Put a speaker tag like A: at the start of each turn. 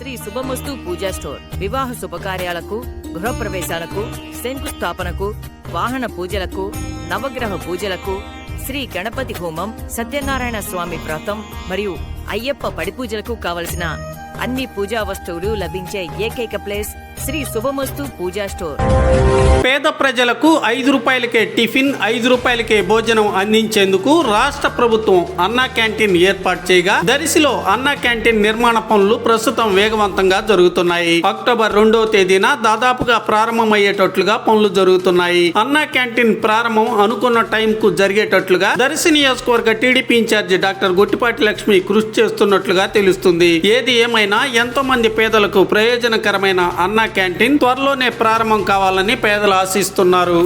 A: శ్రీ శుభమస్తు పూజా store. వివాహ శుభకార్యాలకు గృహప్రవేశాలకు శంకుస్థాపనకు వాహన పూజలకు నవగ్రహ పూజలకు శ్రీ గణపతి హోమం సత్యనారాయణ స్వామి వ్రతం మరియు అయ్యప్ప పడిపూజలకు కావలసిన అన్ని పూజా వస్తువులు లభించే ఏకైక ప్లేస్ శ్రీ శుభమస్తు పూజా స్టోర్.
B: పేద ప్రజలకు ఐదు రూపాయలకే టిఫిన్ ఐదు రూపాయలకే భోజనం అందించేందుకు రాష్ట్ర ప్రభుత్వం అన్నా క్యాంటీన్ ఏర్పాటు చేయగా దరిసిలో అన్నా క్యాంటీన్ నిర్మాణ పనులు ప్రస్తుతం వేగవంతంగా జరుగుతున్నాయి. అక్టోబర్ రెండవ తేదీన దాదాపుగా ప్రారంభమయ్యేటట్లుగా పనులు జరుగుతున్నాయి. అన్నా క్యాంటీన్ ప్రారంభం అనుకున్న టైం కు జరిగేటట్లుగా దర్శి నియోజకవర్గ TDP in charge doctor Gottipati Lakshmi కృషి చేస్తున్నట్లుగా తెలుస్తుంది. ఏది ఏమైనా ఎంతో మంది పేదలకు ప్రయోజనకరమైన అన్న క్యాంటీన్ త్వరలోనే ప్రారంభం కావాలని పేదలు ఆశిస్తున్నారు.